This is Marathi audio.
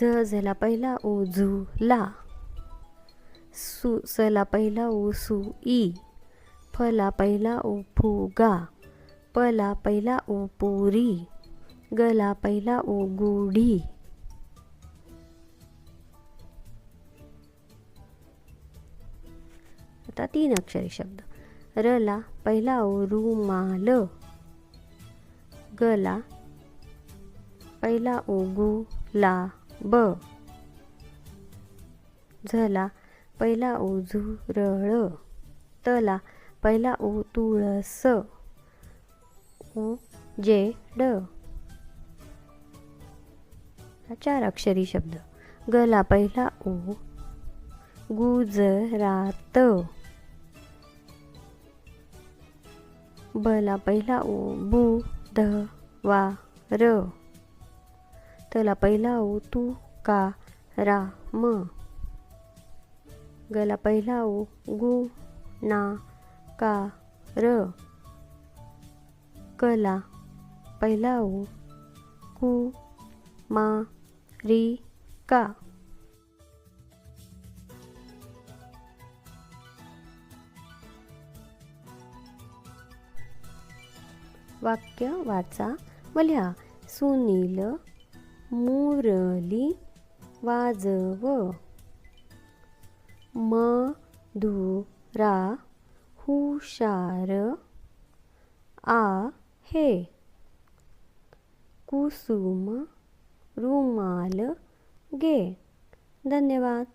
झ झला पहिला ओ झू ला। सु सला पहिला ओ सु ई फला पहिला उ फुगा पला पहिला ओ पुरी गला पहिला ओ गुढी आता तीन अक्षरी शब्द। रला पहिला ओ रुमाल गला पहिला उ गुला ब. झला पहिला उझुरळ झुरळ तला पहिला उ तुळस. उ जे ड. चार अक्षरी शब्द. गला पहिला उ गुजरात. बला पहिला उ बु ध वा र तला पहिला ओ तू का रा म? गला पहिला ओ गु ना का र? कला पहिला ओ कु मा री का? वाक्य वाचा. व लिहा सुनील मुरली वाजव. मधुरा हुशार आहे. कुसुम रुमाल घे. धन्यवाद.